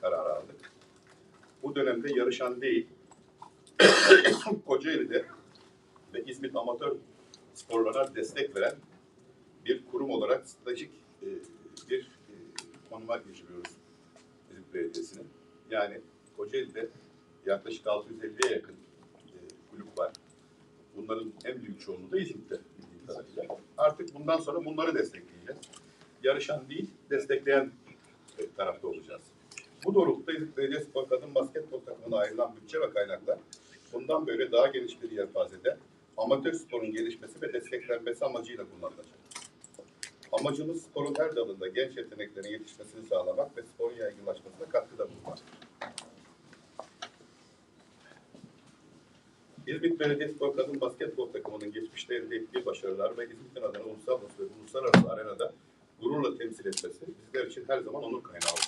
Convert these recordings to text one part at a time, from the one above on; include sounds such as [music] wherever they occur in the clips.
kararı aldık. Bu dönemde yarışan değil, [coughs] Kocaeli'de ve İzmit Amatör Sporlara destek veren bir kurum olarak stratejik e, bir e, konuma geçiriyoruz İzmit Belediyesi'nin. Yani Kocaeli'de yaklaşık 650'ye yakın e, kulüp var. Bunların en büyük çoğunluğu da İzmit'te. Artık bundan sonra bunları destekleyeceğiz. Yarışan değil, destekleyen e, tarafta olacağız. Bu doğrultuda İzmit Belediyespor Kadın Basketbol takımına ayrılan bütçe ve kaynaklar bundan böyle daha geniş bir yelpazede amatör sporun gelişmesi ve desteklenmesi amacıyla kullanılacak. Amacımız sporun her dalında genç yeteneklerin yetişmesini sağlamak ve sporun yaygınlaşmasına katkıda bulunmak. İzmit Belediyespor Kadın Basketbol takımının geçmişte elde ettiği başarılar ve İzmit'in adına uluslararası ve uluslararası arenada gururla temsil etmesi bizler için her zaman onur kaynağı.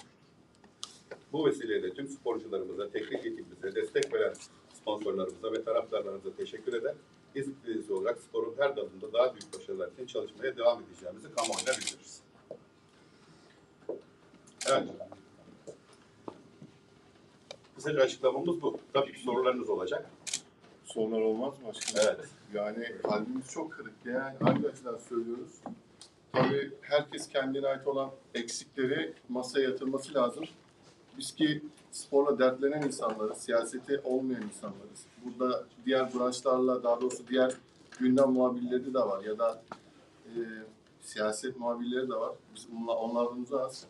Bu vesileyle tüm sporcularımıza, teknik ekibimize, destek veren sponsorlarımıza ve taraftarlarımıza teşekkür eder. İzmit Belediyesi olarak sporun her dalında daha büyük başarılar için çalışmaya devam edeceğimizi kamuoyuna bildiririz. Evet. Kısaca açıklamamız bu. Tabii ki sorularınız olacak. Sorular olmaz mı başkanım? Evet. Yani kalbimiz çok kırık. Yani hangi açıdan söylüyoruz? Tabii herkes kendine ait olan eksikleri masaya yatırması lazım. Biz ki sporla dertlenen insanlarız, siyaseti olmayan insanlarız. Burada diğer branşlarla, daha doğrusu diğer gündem muhabirleri de var ya da e, siyaset muhabirleri de var. Biz bunla, onlardan uzağız.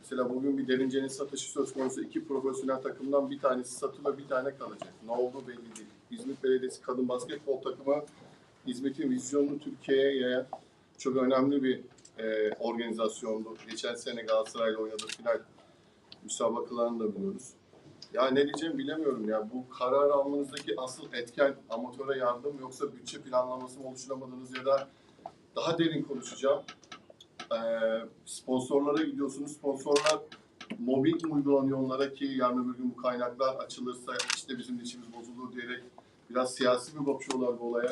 Mesela bugün bir derincenin satışı söz konusu. iki profesyonel takımdan bir tanesi satılıyor, bir tane kalacak. Ne olduğu belli değil. İzmit Belediyesi Kadın Basketbol takımı İzmit'in vizyonunu Türkiye'ye yayan çok önemli bir e, organizasyondu. Geçen sene Galatasaray'la oynadığı final müsabakalarını da biliyoruz. Ya ne diyeceğimi bilemiyorum ya. Bu karar almanızdaki asıl etken amatöre yardım yoksa bütçe planlaması mı oluşturamadınız ya da daha derin konuşacağım. Ee, sponsorlara gidiyorsunuz. Sponsorlar mobbing mi uygulanıyor onlara ki yarın öbür gün bu kaynaklar açılırsa işte bizim içimiz bozulur diyerek biraz siyasi bir bakıyorlar bu olaya.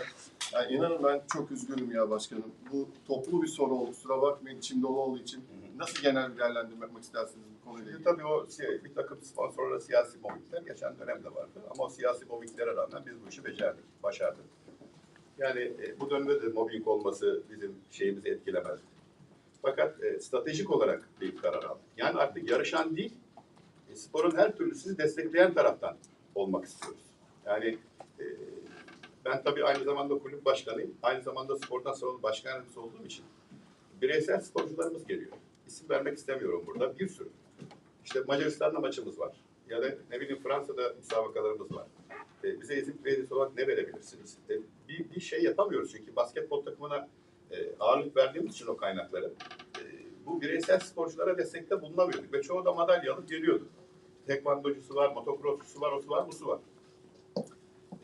Yani inanın ben çok üzgünüm ya başkanım. Bu toplu bir soru oldu. Kusura bakmayın içim dolu olduğu için. Nasıl genel bir değerlendirme yapmak istersiniz bu konuyla ilgili? tabii o bir takım sponsorlara siyasi mobbingler geçen dönemde vardı. Ama o siyasi mobbinglere rağmen biz bu işi becerdik, başardık. Yani e, bu dönemde de mobbing olması bizim şeyimizi etkilemez. Fakat e, stratejik olarak bir karar aldık. Yani artık yarışan değil, e, sporun her türlüsünü destekleyen taraftan olmak istiyoruz. Yani e, ben tabii aynı zamanda kulüp başkanıyım. Aynı zamanda spordan sorumlu başkan yardımcısı olduğum için bireysel sporcularımız geliyor. İsim vermek istemiyorum burada. Bir sürü. İşte Macaristan'da maçımız var. Ya da ne bileyim Fransa'da müsabakalarımız var. E, bize İzmit Belediyesi olarak ne verebilirsiniz? E, bir, bir şey yapamıyoruz çünkü basketbol takımına e, ağırlık verdiğimiz için o kaynakları. E, bu bireysel sporculara destekte bulunamıyorduk ve çoğu da madalya alıp geliyordu. Tekvandocusu var, motocrossçusu var, osu var, busu var.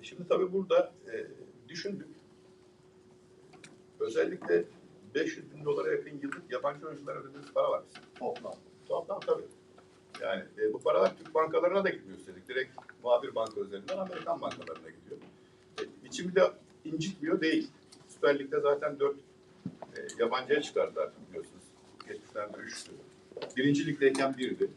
E, şimdi tabii burada e, düşündük. Özellikle 500 bin dolara yakın yıllık yabancı oyunculara ödediğimiz para var bizim. Toplam. Toplam tabii. Yani e, bu paralar Türk bankalarına da gitmiyor üstelik. Direkt muhabir banka üzerinden Amerikan bankalarına gidiyor. E, içimi de incitmiyor değil. Süper Lig'de zaten dört e, yabancıya çıkardılar biliyorsunuz. Geçmişlerde üçtü. Birinci ligdeyken birdi.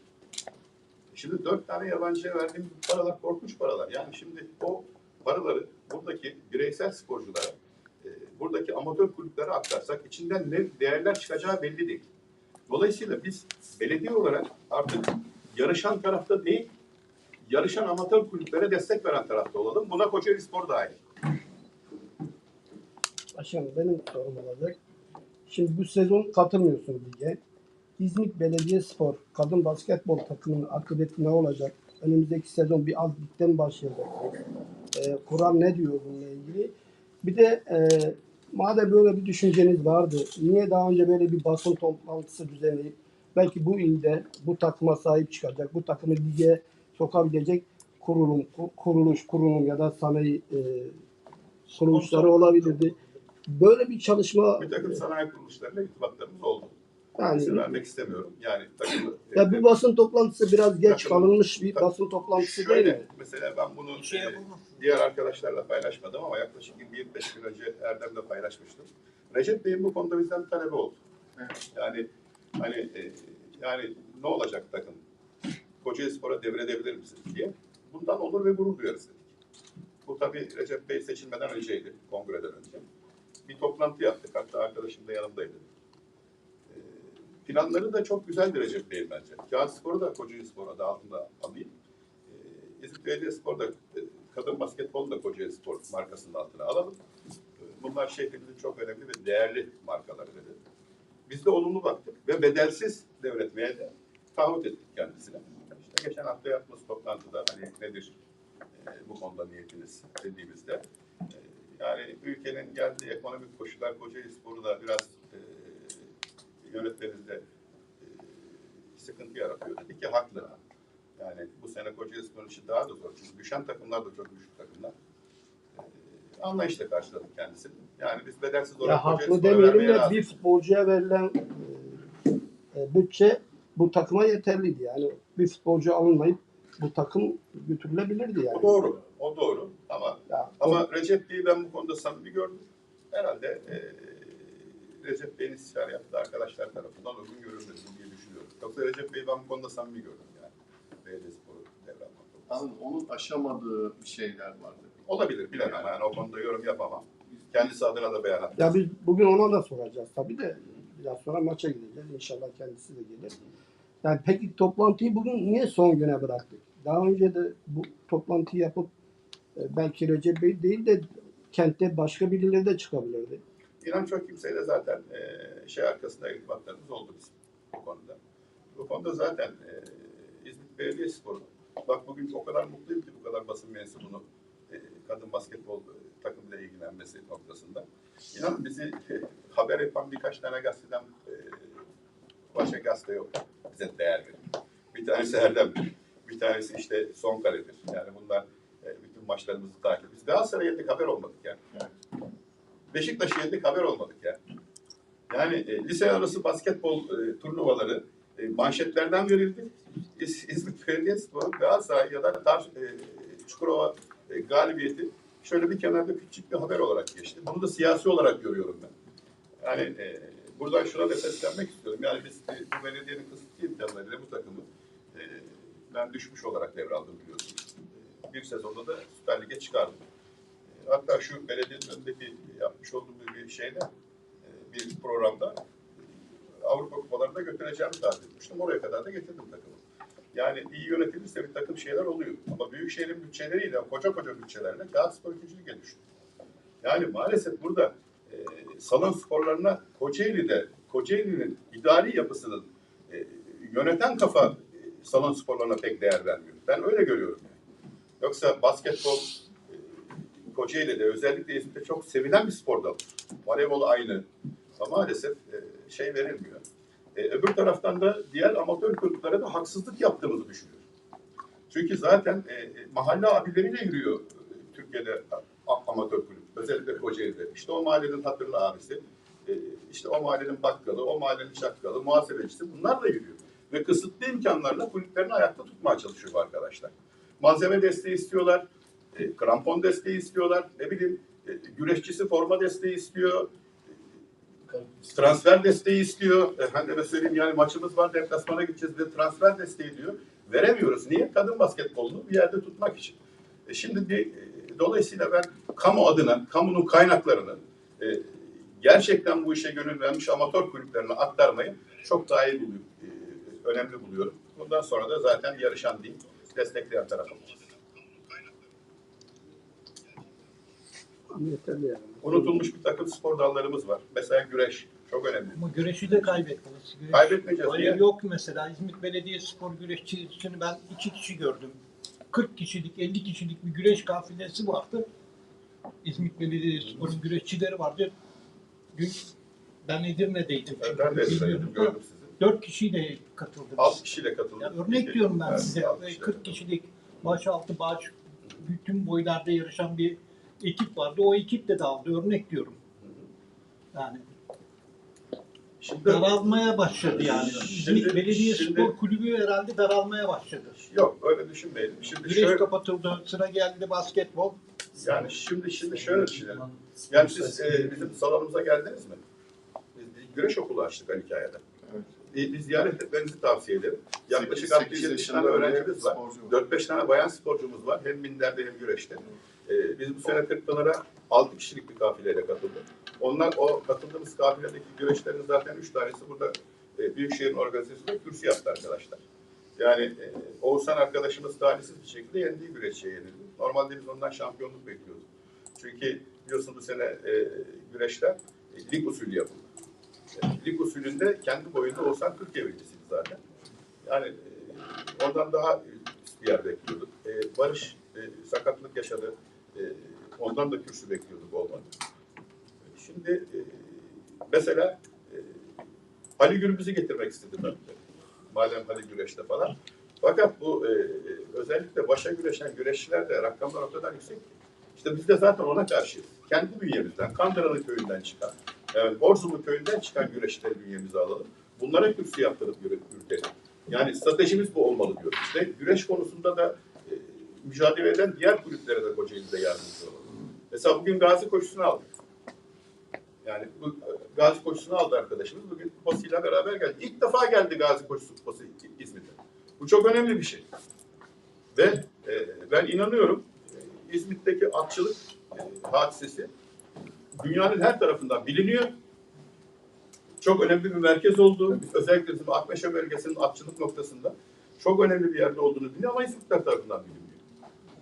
Şimdi dört tane yabancıya verdiğimiz bu paralar korkunç paralar. Yani şimdi o paraları buradaki bireysel sporculara, e, buradaki amatör kulüplere aktarsak içinden ne değerler çıkacağı belli değil. Dolayısıyla biz belediye olarak artık yarışan tarafta değil, yarışan amatör kulüplere destek veren tarafta olalım. Buna Kocaeli Spor dahil. Başkanım benim sorum olacak. Şimdi bu sezon katılmıyorsun lige. İzmit Belediyespor kadın basketbol takımının akıbeti ne olacak? Önümüzdeki sezon bir alt ligden başlayacak. Ee, Kur'an ne diyor bununla ilgili? Bir de e, madem böyle bir düşünceniz vardı, niye daha önce böyle bir basın toplantısı düzenleyip belki bu ilde bu takıma sahip çıkacak, bu takımı lige sokabilecek kurulum, ku- kuruluş, kurulum ya da sanayi e, kuruluşları olabilirdi. Böyle bir çalışma Bir takım sanayi kuruluşlarıyla irtibatlarımız oldu. Yani İsim vermek istemiyorum. Yani takım, [laughs] ya bu basın toplantısı biraz geç kalınmış bir basın toplantısı değil Şöyle, mi? mesela ben bunu e, diğer arkadaşlarla paylaşmadım ama yaklaşık 25 gün önce Erdem'le paylaşmıştım. Recep Bey'in bu konuda bizden bir talebi oldu. Evet. Yani hani e, yani ne olacak takım? Kocaeli Spor'a devredebilir misiniz diye. Bundan olur ve gurur duyarız dedik. Bu tabii Recep Bey seçilmeden önceydi, kongreden önce. Bir toplantı yaptık, hatta arkadaşım da yanımdaydı. Planları da çok güzeldi Recep Bey'in bence. Kağıt Spor'u da Kocaeli Spor'a da altında alayım. Ee, İzmit Belediyespor'da e, kadın basketbolu da Kocaeli Spor markasının altına alalım. Ee, Bunlar şehrimizin çok önemli ve değerli markaları dedi. Biz de olumlu baktık ve bedelsiz devretmeye de taahhüt ettik kendisine. İşte geçen hafta yaptığımız toplantıda hani nedir e, bu konuda niyetiniz dediğimizde e, yani ülkenin geldiği ekonomik koşullar Kocaeli Spor'u da biraz e, yönetmenizde e, sıkıntı yaratıyor. Dedi ki haklı. Yani bu sene Kocaeli Spor'un işi daha da zor. Çünkü düşen takımlar da çok düşük takımlar. E, anlayışla karşıladık kendisini. Yani biz bedelsiz olarak Ya haklı demeyelim de bir futbolcuya verilen e, e, bütçe bu takıma yeterliydi. Yani bir futbolcu alınmayıp bu takım götürülebilirdi yani. O doğru. O doğru. Ama Ya, ama Recep Bey'i ben bu konuda samimi gördüm. Herhalde e, Recep Bey'in istişare yaptığı arkadaşlar tarafından uygun görüldü diye düşünüyorum. Yoksa Recep Bey'i ben bu konuda samimi gördüm yani. Belediyespor'u devralmak. Anladın, onun aşamadığı bir şeyler vardı. Olabilir bilemem yani o konuda yorum yapamam. Kendisi adına da beyanat. Ya biz bugün ona da soracağız tabii de biraz sonra maça gideceğiz. İnşallah kendisi de gelir. Yani peki toplantıyı bugün niye son güne bıraktık? Daha önce de bu toplantıyı yapıp e, belki Recep Bey değil de kentte başka birileri de çıkabilirdi. İnan çok kimseyle zaten e, şey arkasında irtibatlarımız oldu bizim bu konuda. Bu konuda zaten e, İzmit Belediyespor'u bak bugün o kadar mutluyum ki bu kadar basın mensubunu e, kadın basketbol e, takımıyla ilgilenmesi noktasında. İnanın bizi e, haber yapan birkaç tane gazeteden e, başka gazete yok. Bize değer verir. Bir tanesi Erdem'dir. Bir tanesi işte Son Kale'dir. Yani bunlar e, bütün maçlarımızı takip. Biz Galatasaray'a haber olmadık yani. Beşiktaş'a yendik haber olmadık yani. Yani e, lise arası basketbol e, turnuvaları e, manşetlerden verildi. İz, İzmit Belediyespor, Galatasaray ya da Tar, e, Çukurova e, galibiyeti şöyle bir kenarda küçük bir haber olarak geçti. Bunu da siyasi olarak görüyorum ben. Yani e, buradan şuna da seslenmek istiyorum. Yani biz e, bu belediyenin kısıtlı imkanlarıyla bu takımı e, ben düşmüş olarak devraldım biliyorsunuz. E, bir sezonda da Süper Lig'e çıkardım. Hatta şu belediyenin önündeki yapmış olduğum bir şeyde e, bir programda e, Avrupa kupalarına götüreceğimi taahhüt etmiştim. Oraya kadar da getirdim takımı. Yani iyi yönetilirse bir takım şeyler oluyor. Ama büyük şehrin bütçeleriyle, koca koca bütçelerle Galatasaray ikincilik düştü. Yani maalesef burada e, salon sporlarına Kocaeli'de, Kocaeli'nin idari yapısının e, yöneten kafa e, salon sporlarına pek değer vermiyor. Ben öyle görüyorum yani. Yoksa basketbol Kocaeli'de özellikle İzmir'de çok sevilen bir spor dalı. Voleybol aynı. Ama maalesef e, şey verilmiyor. E, öbür taraftan da diğer amatör kulüplere de haksızlık yaptığımızı düşünüyorum. Çünkü zaten e, mahalle abileriyle yürüyor Türkiye'de amatör kulüp. Özellikle Kocaeli'de. İşte o mahallenin hatırlı abisi, işte o mahallenin bakkalı, o mahallenin çakkalı, muhasebecisi bunlar da yürüyor. Ve kısıtlı imkanlarla kulüplerini ayakta tutmaya çalışıyor arkadaşlar. Malzeme desteği istiyorlar, e, krampon desteği istiyorlar, ne bileyim e, güreşçisi forma desteği istiyor, transfer desteği istiyor. Efendime söyleyeyim yani maçımız var deplasmana gideceğiz ve transfer desteği diyor. Veremiyoruz. Niye? Kadın basketbolunu bir yerde tutmak için. E şimdi bir, e, dolayısıyla ben kamu adına, kamunun kaynaklarını e, gerçekten bu işe gönül vermiş amatör kulüplerine aktarmayı çok daha iyi buluyorum. E, önemli buluyorum. Bundan sonra da zaten yarışan değil, destekleyen taraf olacağız. Yeterli yani. Unutulmuş bir takım spor dallarımız var. Mesela güreş. Çok önemli. Ama güreşi de kaybettiniz. Güreş, Kaybetmeyeceğiz. Öyle Niye? yok mesela. İzmit Belediyespor güreşçisini ben iki kişi gördüm. 40 kişilik, 50 kişilik bir güreş kafilesi vardı. İzmit Belediyespor'un güreşçileri vardı. Dün ben Edirne'deydim. Evet, Ben de Bilmiyorum. gördüm sizi. 4 kişiyle katıldınız. 6 kişiyle katıldım. Ya örnek diyorum ben Evet, size. altı kişiyle 40 kişilik baş altı baş bütün boylarda yarışan bir ekip vardı. O ekip de dağıldı. Örnek diyorum. Yani Şimdi daralmaya başladı yani. Şimdi- İzmit Belediyespor şimdi- Kulübü herhalde daralmaya başladı. yok öyle düşünmeyelim. Şimdi Güreş şöyle kapatıldı, sıra geldi basketbol. yani şimdi şimdi şöyle düşünelim. Yani siz e, bizim salonumuza geldiniz mi? Biz bir güreş okulu açtık Ali Hikaye'de. Evet. e, bir ziyaret etmenizi tavsiye ederim. Yaklaşık 8 60-70 yaşında öğrencimiz var. sporcu var. 4-5 tane bayan sporcumuz var. Hem minderde hem güreşte. Ee, biz bu sene Kırkpınar'a 6 kişilik bir kafileyle katıldık. Onlar o katıldığımız kafiledeki güreşlerin zaten 3 tanesi burada e, Büyükşehir'in organizasyonunda kürsü yaptı arkadaşlar. Yani e, Oğuzhan arkadaşımız talihsiz bir şekilde yendiği güreşçiye yenildi. Normalde biz ondan şampiyonluk bekliyorduk. Çünkü biliyorsun bu sene e, güreşler e, lig usulü yapıldı. E, lig usulünde kendi boyunda Oğuzhan Türkiye birincisiydi zaten. Yani e, oradan daha bir yer bekliyorduk. E, Barış e, sakatlık yaşadı. E, ondan da kürsü bekliyorduk olmadı. Şimdi e, mesela e, Ali Gürbüz'ü getirmek istedim ben. de. Madem Ali güreşte falan. Fakat bu özellikle başa güreşen güreşçilerde rakamlar o kadar yüksek. İşte biz de zaten ona karşıyız. Kendi bünyemizden, Kandıralı köyünden çıkan, yani Borzumlu köyünden çıkan güreşleri bünyemize alalım. Bunlara kürsü yaptırıp yürü- yürütelim. Yani stratejimiz bu olmalı diyoruz. İşte güreş konusunda da mücadele eden diğer kulüplere de Kocaeli'de yardımcı olalım. Mesela bugün Gazi koşusunu aldık. Yani bu Gazi koşusunu aldı arkadaşımız. Bugün kupasıyla beraber geldi. İlk defa geldi Gazi koşusu kupası İzmir'de. Bu çok önemli bir şey. Ve e, ben inanıyorum e, İzmit'teki atçılık e, hadisesi dünyanın her tarafından biliniyor. Çok önemli bir merkez oldu. Özellikle bizim Akmeşe bölgesinin atçılık noktasında çok önemli bir yerde olduğunu biliniyor ama İzmitler tarafından bilinmiyor.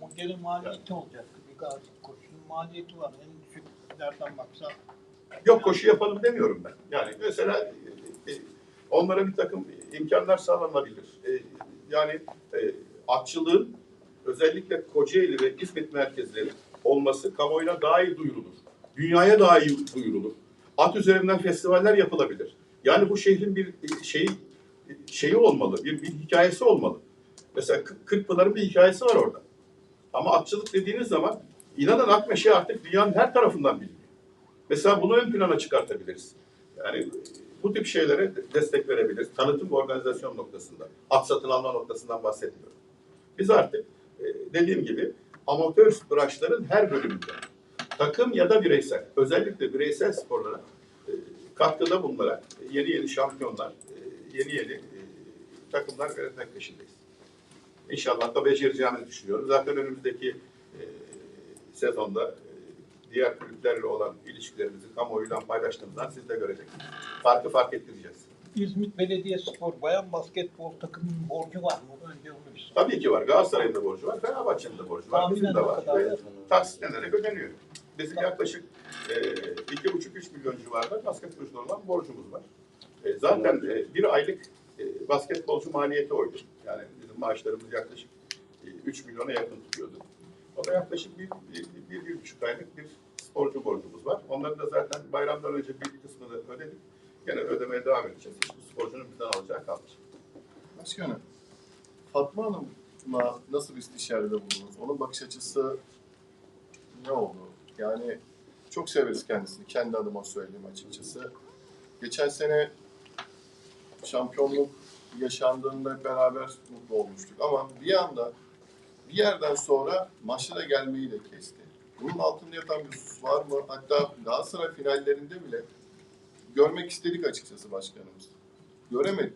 O gene maliyeti olacaktı. Bir gazi koşunun maliyeti var. En düşüklerden baksa Yok koşu yapalım demiyorum ben. Yani mesela e, e, onlara bir takım imkanlar sağlanabilir. E, yani e, atçılığın özellikle Kocaeli ve İzmit merkezleri olması kamuoyuna daha iyi duyurulur. Dünyaya daha iyi duyurulur. At üzerinden festivaller yapılabilir. Yani bu şehrin bir şeyi şeyi olmalı, bir, bir hikayesi olmalı. Mesela Kı- Kırkpınar'ın bir hikayesi var orada. Ama atçılık dediğiniz zaman inanın Akmeşe artık dünyanın her tarafından biliniyor. Mesela bunu ön plana çıkartabiliriz. Yani bu tip şeylere destek verebiliriz. Tanıtım ve organizasyon noktasında. At satın alma noktasından bahsetmiyorum. Biz artık e, dediğim gibi amatör branşların her bölümünde takım ya da bireysel, özellikle bireysel sporlara e, katkıda bulunarak e, yeni yeni şampiyonlar, e, yeni yeni takımlar üretmek peşindeyiz. İnşallah da becereceğimizi düşünüyorum. Zaten önümüzdeki e, sezonda e, diğer kulüplerle olan ilişkilerimizi kamuoyuyla paylaştığımızdan siz de göreceksiniz. Farkı fark ettireceğiz. İzmit Belediyespor bayan basketbol takımının borcu var mı? Önce onu bir. Tabii ki var. Galatasaray'ın da borcu var, Fenerbahçe'nin de borcu var, bizim Tahminen de ne var. kadar? Ve taksitlenerek ödeniyor. Bizim yaklaşık e, iki buçuk üç milyon civarında basketbolcular olan borcumuz var. E, zaten e, bir aylık e, basketbolcu maliyeti oydu. Yani bizim maaşlarımız yaklaşık e, 3 milyona yakın tutuyordu. O da yaklaşık bir, bir, bir, bir buçuk aylık bir sporcu borcumuz var. Onları da zaten bayramdan önce bir kısmını ödedik. Gene ödemeye devam edeceğiz. Hiçbir sporcunun bizden alacağı kalmayacak. Başkanım, Fatma Hanım'la nasıl bir istişarede bulundunuz? Onun bakış açısı ne oldu? Yani çok severiz kendisini. Kendi adıma söyleyeyim açıkçası. Geçen sene şampiyonluk yaşandığında beraber mutlu olmuştuk. Ama bir anda bir yerden sonra maçlara gelmeyi de kesti. Bunun altında yatan bir husus var mı? Hatta Galatasaray finallerinde bile görmek istedik açıkçası başkanımız. Göremedik.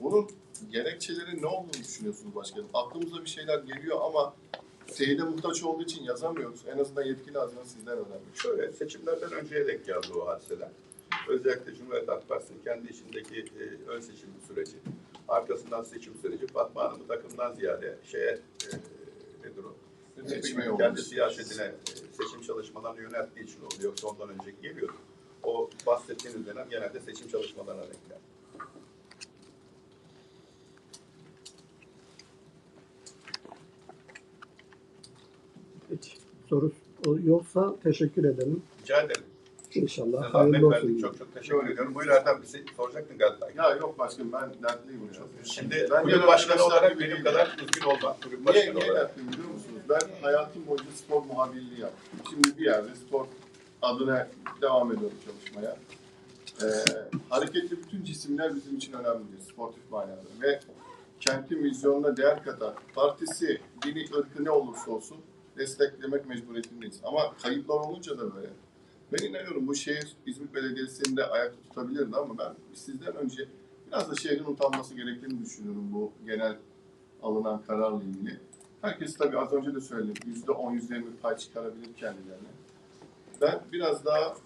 Bunun gerekçeleri ne olduğunu düşünüyorsunuz başkanım? Aklımıza bir şeyler geliyor ama teyide muhtaç olduğu için yazamıyoruz. En azından yetkili hazine sizden önemli. Şöyle seçimlerden önceye denk geldi o hadiseler. Özellikle Cumhuriyet Halk Partisi'nin kendi içindeki e, ön seçim süreci, arkasından seçim süreci Fatma Hanım'ı takımdan ziyade şeye e, nedir o? Seçime kendi siyasetine, e, seçim çalışmalarını yönelttiği için oldu. Yoksa ondan önce geliyordu. O bahsettiğiniz dönem genelde seçim çalışmalarına denk geldi. Hiç soru yoksa teşekkür edelim. Rica ederim. İnşallah Size hayırlı zahmet olsun. verdik. Çok çok teşekkür ediyorum. Buyur Erdem bir şey soracaktın galiba. Ya yok başkanım ben dertliyim çok. Şimdi Ben kulüp başkanı olarak benim kadar üzgün olma. Kulüp Niye, niye olarak. dertliyim biliyor musunuz? Ben hayatım boyunca spor muhabirliği yaptım. Şimdi bir yerde spor adına devam ediyorum çalışmaya. Ee, hareketli bütün cisimler bizim için önemlidir sportif manada. Ve kentin vizyonuna değer katan partisi, dini, ırkı ne olursa olsun desteklemek mecburiyetindeyiz. Ama kayıplar olunca da böyle. Ben inanıyorum bu şehir İzmit Belediyesi'nde ayakta tutabilirdi ama ben sizden önce biraz da şehrin utanması gerektiğini düşünüyorum bu genel alınan kararla ilgili. Herkes tabii az önce de söyledim, yüzde on, yüzde yirmi pay çıkarabilir kendilerine. Ben biraz daha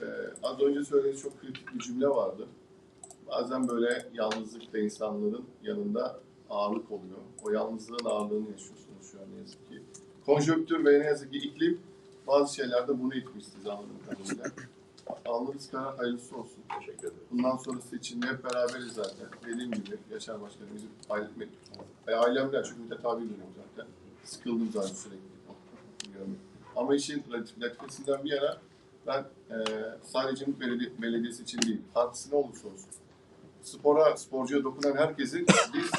e, az önce söylediğiniz çok kritik bir cümle vardı. Bazen böyle yalnızlıkta insanların yanında ağırlık oluyor. O yalnızlığın ağırlığını yaşıyorsunuz şu an ne yazık ki. Konjöktür ve ne yazık ki iklim bazı şeylerde bunu itmiş siz anladığım kadarıyla. Aldığınız karar hayırlısı olsun. Teşekkür ederim. Bundan sonrası için de hep beraberiz zaten. Dediğim gibi Yaşar Başkanım bizim e, ailemden çünkü bir de tabi görüyorum zaten. Sıkıldım zaten sürekli. Görmek. Ama işin latif- latifesinden bir yana ben e, sadece Belediye, Belediyesi için değil, partisi ne olursa olsun. Spora, sporcuya dokunan herkesin biz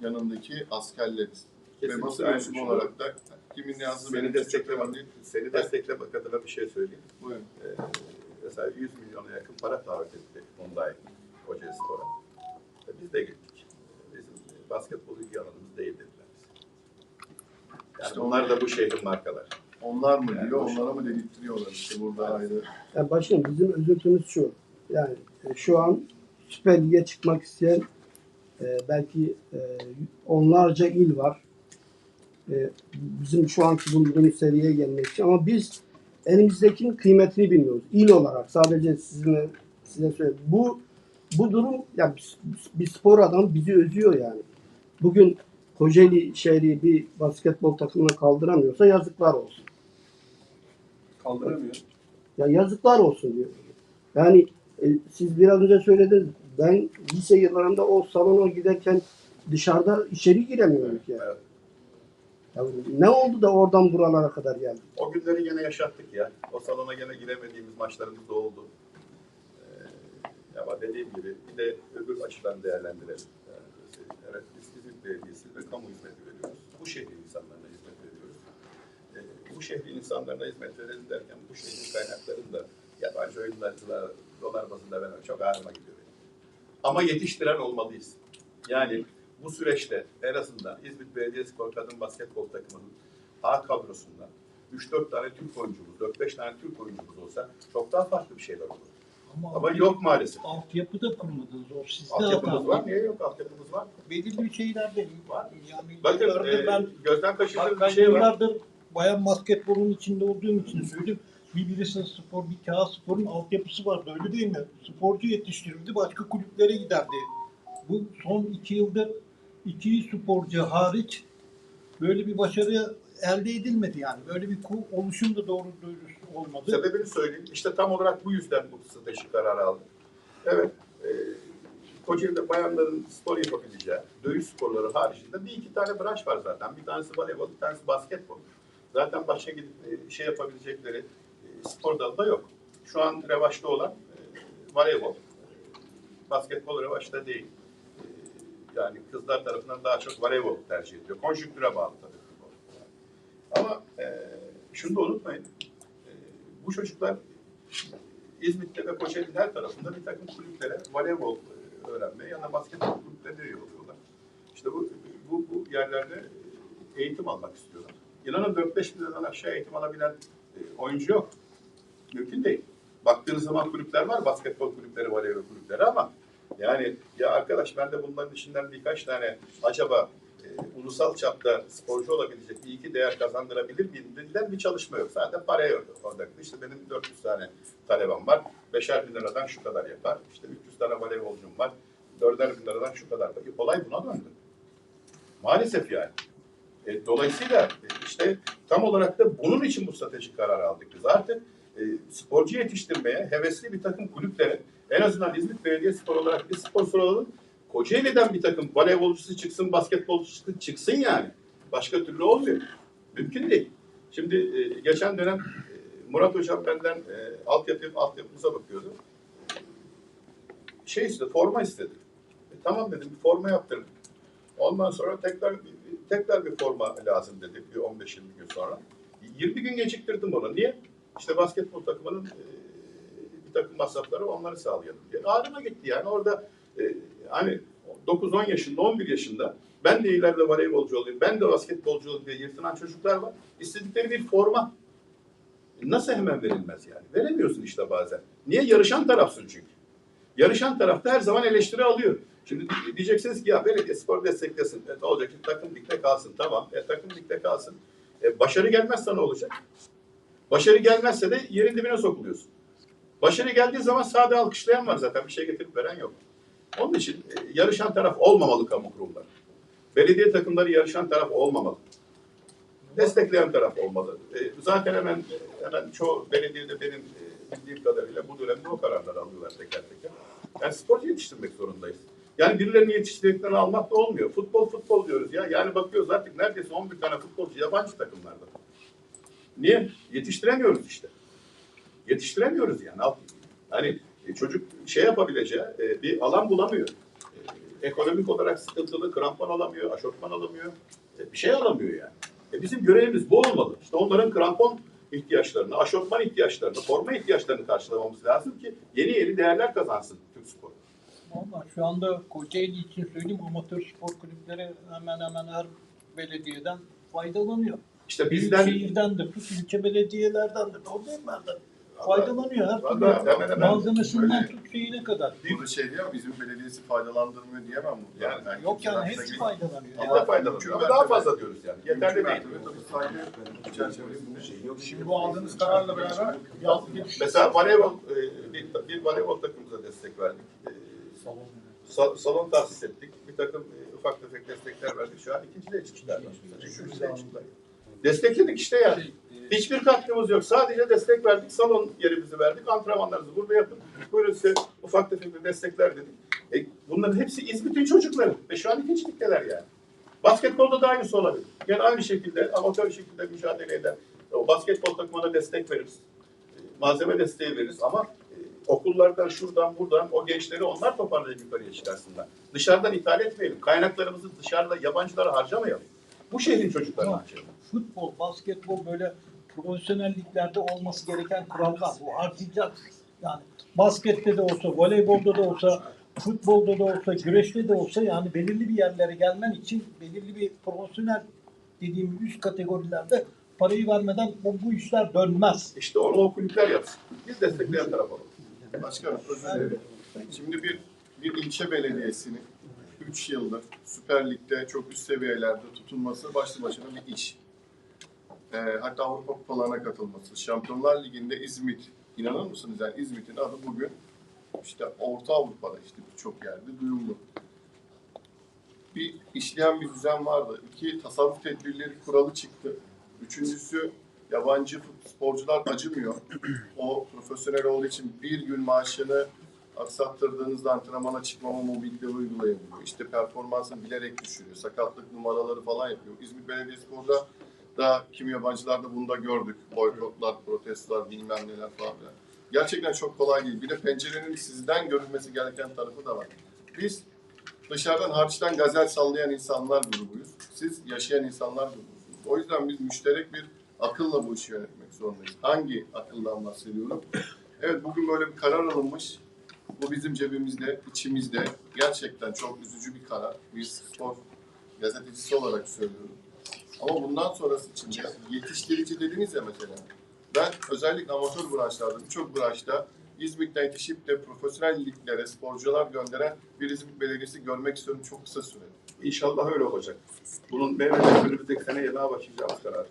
yanındaki askerleriz. Ve Kesinlikle aynı mensubu düşünüyorum. olarak da kimin ne yazdığı Seni desteklemek, seni desteklemek adına bir şey söyleyeyim. Buyurun. Ee, mesela 100 milyona yakın para davet etti Hyundai Kocaeli Spor'a. E, Biz de gittik. Bizim e, basketbol ilgi alanımız değil dediler bize. Yani İşte onu- da bu şehrin markaları. Onlar mı Yani diyor, onlara mı dedirtiyorlar işte burada ayrı. Yani başkanım bizim özüntümüz şu. Yani e, şu an Süper Lig'e çıkmak isteyen e, belki e, onlarca il var. E, bizim şu anki bulunduğumuz seviyeye gelmek için. Ama biz elimizdekinin kıymetini bilmiyoruz. İl olarak sadece sizinle size söyleyeyim. Bu bu durum ya bir, bir spor adam bizi özüyor yani. Bugün Kocaeli şehri bir basketbol takımına kaldıramıyorsa yazıklar olsun. Kaldıramıyor. Ya yazıklar olsun diyor. Yani e, siz biraz önce söylediniz. Ben lise yıllarında o salona giderken dışarıda içeri giremiyorduk ya. Evet. Ya. Ne oldu da oradan buralara kadar geldik? O günleri gene yaşattık ya. O salona gene giremediğimiz maçlarımız da oldu. Ee, ama dediğim gibi bir de öbür açıdan değerlendirelim. Yani, evet biz İzmit Belediyesi ve kamu hizmeti veriyoruz. Bu şehrin insanlarına hizmet veriyoruz. Ee, bu şehrin insanlarına hizmet verelim derken bu şehrin kaynaklarını da yabancı oyunlarcılar, dolar bazında vermek çok ağrıma gidiyor benim. Ama yetiştiren olmalıyız. Yani bu süreçte en azından İzmit Belediyespor Kadın Basketbol takımının A kadrosunda 3-4 tane Türk oyuncumuz, 4-5 tane Türk oyuncumuz olsa çok daha farklı bir şeyler olur. Ama, Ama yok maalesef. Altyapı da kurmadınız. O sizde Altyapımız hata. var. Niye yok? Altyapımız var. Belirli şeyler de var. Yani Bakın e, ben gözden kaçırdığım bir şey var. bayan basketbolun içinde olduğum için söyleyeyim. Bir Bilirsin Spor, bir Kağıt Spor'un altyapısı vardı öyle değil mi? Sporcu yetiştirirdi, başka kulüplere giderdi. Bu son iki yıldır iki sporcu hariç böyle bir başarı elde edilmedi yani. Böyle bir oluşum da doğru dürüst olmadı. Sebebini söyleyeyim. İşte tam olarak bu yüzden bu stratejik kararı aldık. Evet. E, Kocaeli'de bayanların spor yapabileceği, dövüş sporları haricinde bir iki tane branş var zaten. Bir tanesi voleybol, bir tanesi basketbol. Zaten başka gidip e, şey yapabilecekleri e, spor dalı da yok. Şu an revaçta olan e, voleybol. Basketbol revaçta değil. Yani kızlar tarafından daha çok voleybol tercih ediyor. Konjüktüre bağlı tabii. Ama e, şunu da unutmayın. E, bu çocuklar İzmit'te ve Kocaeli'nin her tarafında bir takım kulüplere voleybol e, öğrenmeye ya da basketbol kulüplerine üye. İşte bu, bu, bu yerlerde eğitim almak istiyorlar. İnanın 4-5 bin liradan aşağı eğitim alabilen e, oyuncu yok. Mümkün değil. Baktığınız zaman kulüpler var, basketbol kulüpleri, voleybol kulüpleri ama yani ya arkadaş ben de bunların içinden birkaç tane acaba e, ulusal çapta sporcu olabilecek bir iki değer kazandırabilir miyim dedilen bir çalışma yok. Zaten paraya yok orada. İşte benim 400 tane talebem var. Beşer bin liradan şu kadar yapar. İşte 300 tane voleybolcum var. Dörder bin liradan şu kadar. Peki olay buna döndü. Maalesef yani. E, dolayısıyla e, işte tam olarak da bunun için bu stratejik kararı aldık biz. Artık e, sporcu yetiştirmeye hevesli bir takım kulüplere en azından İzmit Belediyespor olarak bir spor alalım. Kocaeli'den bir takım voleybolcusu çıksın, basketbolcusu çıksın yani. Başka türlü olmuyor. Mümkün değil. Şimdi e, geçen dönem e, Murat Hocam benden e, altyapı, altyapımıza bakıyordu. Şey istedi, forma istedi. E, tamam dedim, bir forma yaptırdım. Ondan sonra tekrar tekrar bir forma lazım dedik bir 15-20 gün sonra. 20 gün geciktirdim onu. Niye? İşte basketbol takımının e, bir takım masrafları onları sağlayalım diye. Ağrıma gitti yani orada e, hani 9-10 yaşında, 11 yaşında ben de ileride voleybolcu olayım, ben de basketbolcu olayım diye yırtınan çocuklar var. İstedikleri bir forma. Nasıl hemen verilmez yani? Veremiyorsun işte bazen. Niye? Yarışan tarafsın çünkü. Yarışan taraf da her zaman eleştiri alıyor. Şimdi diyeceksiniz ki ya belediye spor desteklesin. E, ne olacak? Şimdi takım ligde kalsın. Tamam. E, takım ligde kalsın. E, başarı gelmezse ne olacak? Başarı gelmezse de yerin dibine sokuluyorsun. Başarı geldiği zaman sahada alkışlayan var zaten. Bir şey getirip veren yok. Onun için e, yarışan taraf olmamalı kamu kurumları. Belediye takımları yarışan taraf olmamalı. Destekleyen taraf olmalı. E, zaten hemen hemen çoğu belediyede benim e, bildiğim kadarıyla bu dönemde o kararları alıyorlar teker teker. Yani sporcu yetiştirmek zorundayız. Yani birilerini yetiştirdiklerini almak da olmuyor. Futbol futbol diyoruz ya. Yani bakıyoruz artık neredeyse 11 tane futbolcu yabancı takımlarda. Niye? Yetiştiremiyoruz işte. Yetiştiremiyoruz yani. Hani e, çocuk şey yapabileceği e, bir alan bulamıyor. E, Ekonomik olarak sıkıntılı, krampon alamıyor, aşortman alamıyor. Bir şey alamıyor yani. E, Bizim görevimiz bu olmalı. İşte onların krampon ihtiyaçlarını, aşortman ihtiyaçlarını, forma ihtiyaçlarını karşılamamız lazım ki yeni yeni değerler kazansın Türk sporu. Valla şu anda Kocaeli için söyleyeyim amatör spor kulüpleri hemen hemen her belediyeden faydalanıyor. İşte Büyük bizden şehirden de tut ilçe belediyelerden de oradayım ben de. Faydalanıyor her türlü malzemesinden tut şeyine kadar. Burada şey diyemem, bizim belediyesi faydalandırmıyor diyemem bu. Yani Herkes Yok yani hepsi gibi. faydalanıyor. biz de faydalanıyoruz. Ama daha fazla diyoruz yani. Yeterli değil. Şimdi bu aldığınız kararla beraber bir altı geçiş. Mesela voleybol, e, bir, bir voleybol takımımıza destek verdik. E, sa- salon tahsis ettik. Bir takım e, ufak tefek destekler verdik. Şu an ikinciliğe çıktılar. Üçüncülüğe çıktılar. Destekledik işte yani. Hiçbir katkımız yok. Sadece destek verdik. Salon yerimizi verdik. Antrenmanlarınızı burada yapın. Buyurun size ufak tefek bir destekler dedik. E, bunların hepsi İzmit'in çocukları. Ve şu an ikincilikteler yani. Basketbolda da aynısı olabilir. Yani aynı şekilde amatör şekilde mücadele eden o basketbol takımına destek veririz. E, Malzeme desteği veririz ama e, okullardan şuradan buradan o gençleri onlar toparlayıp yukarıya çıkarsınlar. Dışarıdan ithal etmeyelim. Kaynaklarımızı dışarıda yabancılara harcamayalım. Bu şehrin çocuklarına harcayalım. Futbol, basketbol böyle profesyonel liglerde olması gereken kurallar. Bu harcayacağız. Yani baskette de olsa, voleybolda da olsa, futbolda da olsa, güreşte de olsa yani belirli bir yerlere gelmen için belirli bir profesyonel dediğim üst kategorilerde parayı vermeden bu, bu işler dönmez. İşte onu o kulüpler yapsın. Biz destekleyen taraf olalım. Başkanım özür dilerim. Şimdi bir, bir ilçe belediyesinin 3 yıldır Süper Lig'de çok üst seviyelerde tutulması başlı başına bir iş. Ee, hatta Avrupa kupalarına katılması. Şampiyonlar Ligi'nde İzmit, inanır mısınız yani İzmit'in adı bugün işte Orta Avrupa'da işte birçok yerde duyumlu. Bir işleyen bir düzen vardı. İki, tasarruf tedbirleri kuralı çıktı. Üçüncüsü, yabancı sporcular acımıyor. O profesyonel olduğu için bir gün maaşını aksattırdığınızda antrenmana çıkmama mobilite uygulayabiliyor. İşte performansını bilerek düşürüyor. Sakatlık numaraları falan yapıyor. İzmir Belediyespor'da da kim yabancılar da bunu da gördük. Boykotlar, protestolar, bilmem neler falan filan. Gerçekten çok kolay değil. Bir de pencerenin sizden görülmesi gereken tarafı da var. Biz dışarıdan harçtan gazel sallayan insanlar grubuyuz. Siz yaşayan insanlar grubusunuz. O yüzden biz müşterek bir akılla bu işi yönetmek zorundayız. Hangi akıldan bahsediyorum? Evet bugün böyle bir karar alınmış. Bu bizim cebimizde, içimizde. Gerçekten çok üzücü bir karar. Bir spor gazetecisi olarak söylüyorum. Ama bundan sonrası için de yetiştirici dediniz ya mesela. Ben özellikle amatör branşlarda, birçok branşta İzmit'ten yetişip de profesyonel liglere sporcular gönderen bir İzmit Belediyesi görmek istiyorum çok kısa sürede. İnşallah öyle olacak. Bunun meyveleri önümüzdeki sene yemeye başlayacağımız kararı.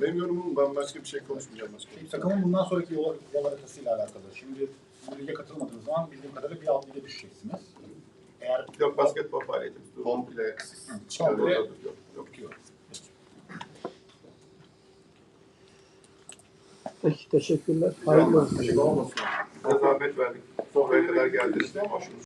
Benim yorumum ben başka bir şey konuşmayacağım başka. Şimdi takımın bundan sonraki yol, yol haritasıyla alakalı. Şimdi bu lige katılmadığınız zaman bildiğim kadarıyla bir alt lige düşeceksiniz. Eğer Yok basketbol faaliyetimiz. Komple Komple- Yok, yok, yok. bitiyor. Peki teşekkürler. Hayırlı olsun. zahmet verdik. Buraya kadar geldiniz. Hoşunuz